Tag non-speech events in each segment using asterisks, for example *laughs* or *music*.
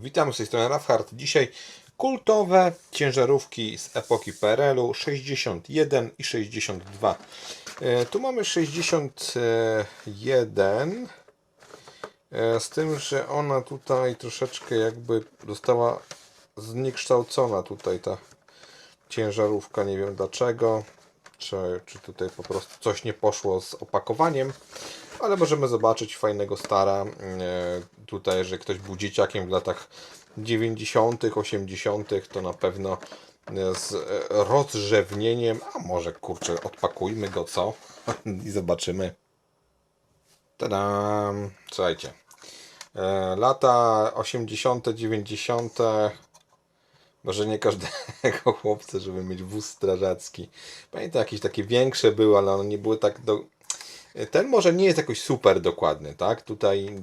Witam z tej strony Rafhard. Dzisiaj kultowe ciężarówki z epoki PRL-u 61 i 62. E, Tu mamy 61 e, z tym, że ona tutaj troszeczkę jakby została zniekształcona tutaj ta ciężarówka, nie wiem dlaczego. Czy, czy tutaj po prostu coś nie poszło z opakowaniem, ale możemy zobaczyć fajnego stara. e, Tutaj, że ktoś był dzieciakiem w latach 90., 80., to na pewno e, z e, rozrzewnieniem. A może kurczę, odpakujmy go, co? *laughs* I zobaczymy. Tadam! Słuchajcie. Lata 80., 90. Może nie każdego *laughs* chłopca, żeby mieć wóz strażacki. Pamiętam, jakieś takie większe były, ale one nie były tak do... Ten może nie jest jakoś super dokładny, tak? Tutaj,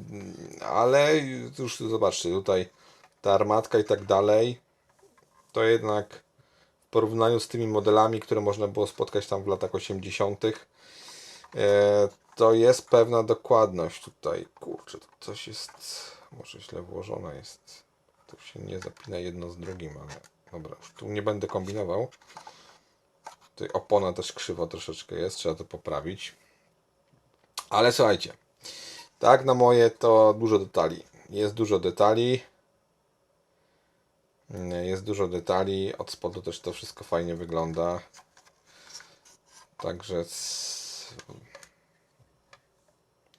ale już zobaczcie, tutaj ta armatka i tak dalej, to jednak w porównaniu z tymi modelami, które można było spotkać tam w latach 80., e, to jest pewna dokładność tutaj. Kurczę, coś jest, może źle włożone jest. Tu się nie zapina jedno z drugim, ale dobra, tu nie będę kombinował. Tutaj opona też krzywo troszeczkę jest, trzeba to poprawić. Ale słuchajcie, tak na moje to dużo detali. Jest dużo detali. Jest dużo detali. Od spodu też to wszystko fajnie wygląda. Także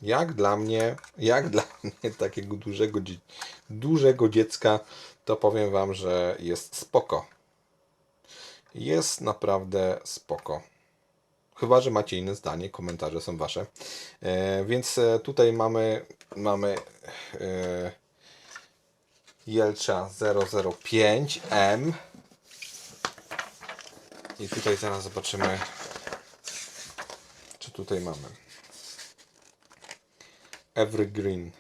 jak dla mnie, jak dla *laughs* mnie takiego dużego, dużego dziecka, to powiem Wam, że jest spoko. Jest naprawdę spoko. Chyba, że macie inne zdanie, komentarze są Wasze. E, więc e, tutaj mamy, mamy e, Jelcza 005M. I tutaj zaraz zobaczymy, czy tutaj mamy. Evergreen.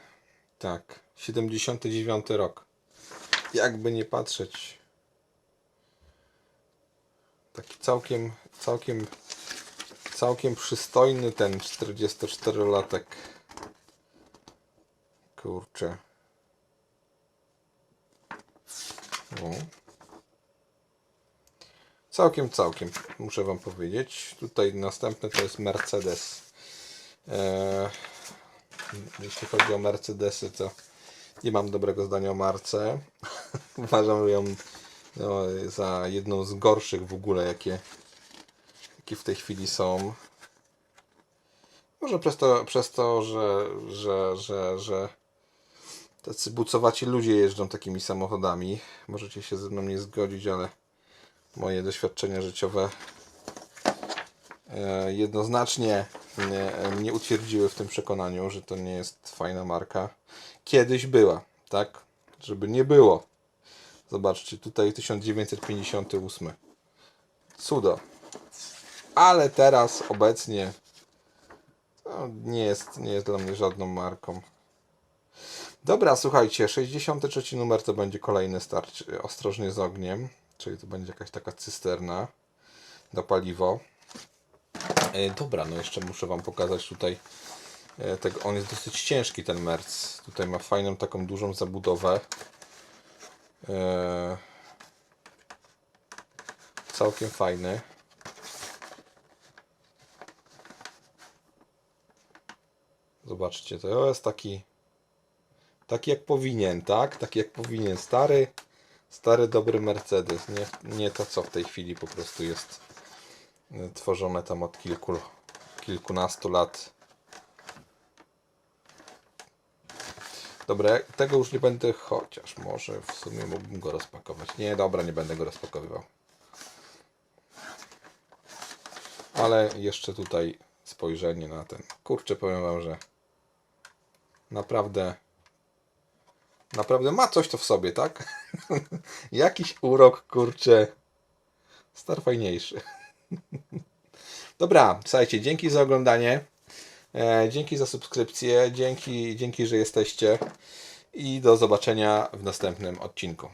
Tak. 79 rok. Jakby nie patrzeć. Taki całkiem, całkiem, całkiem przystojny ten 44-latek. Kurczę. O. Całkiem, całkiem, muszę Wam powiedzieć. Tutaj następny to jest Mercedes. Eee, jeśli chodzi o Mercedesy, to nie mam dobrego zdania o marce. *laughs* Uważam ją no, za jedną z gorszych w ogóle, jakie, jakie w tej chwili są. Może przez to, przez to że, że, że, że tacy bucowaci ludzie jeżdżą takimi samochodami. Możecie się ze mną nie zgodzić, ale moje doświadczenia życiowe jednoznacznie mnie, mnie utwierdziły w tym przekonaniu, że to nie jest fajna marka. Kiedyś była, tak? Żeby nie było. Zobaczcie, tutaj 1958. Cudo. Ale teraz, obecnie, no, nie, jest, nie jest dla mnie żadną marką. Dobra, słuchajcie, 63 numer to będzie kolejny start ostrożnie z ogniem, czyli to będzie jakaś taka cysterna do paliwo. E, dobra, no jeszcze muszę Wam pokazać tutaj e, tego, on jest dosyć ciężki ten Merc. Tutaj ma fajną taką dużą zabudowę. E, całkiem fajny. Zobaczcie, to jest taki taki jak powinien, tak? Taki jak powinien. Stary, stary dobry Mercedes. Nie, nie to, co w tej chwili po prostu jest tworzone tam od kilku, kilkunastu lat. Dobra, tego już nie będę, chociaż może w sumie mógłbym go rozpakować. Nie, dobra, nie będę go rozpakowywał. Ale jeszcze tutaj spojrzenie na ten. Kurczę, powiem Wam, że naprawdę naprawdę ma coś to w sobie, tak? *laughs* Jakiś urok, kurczę. Star fajniejszy. Dobra, słuchajcie, dzięki za oglądanie. E, dzięki za subskrypcję. Dzięki, dzięki, że jesteście. I do zobaczenia w następnym odcinku.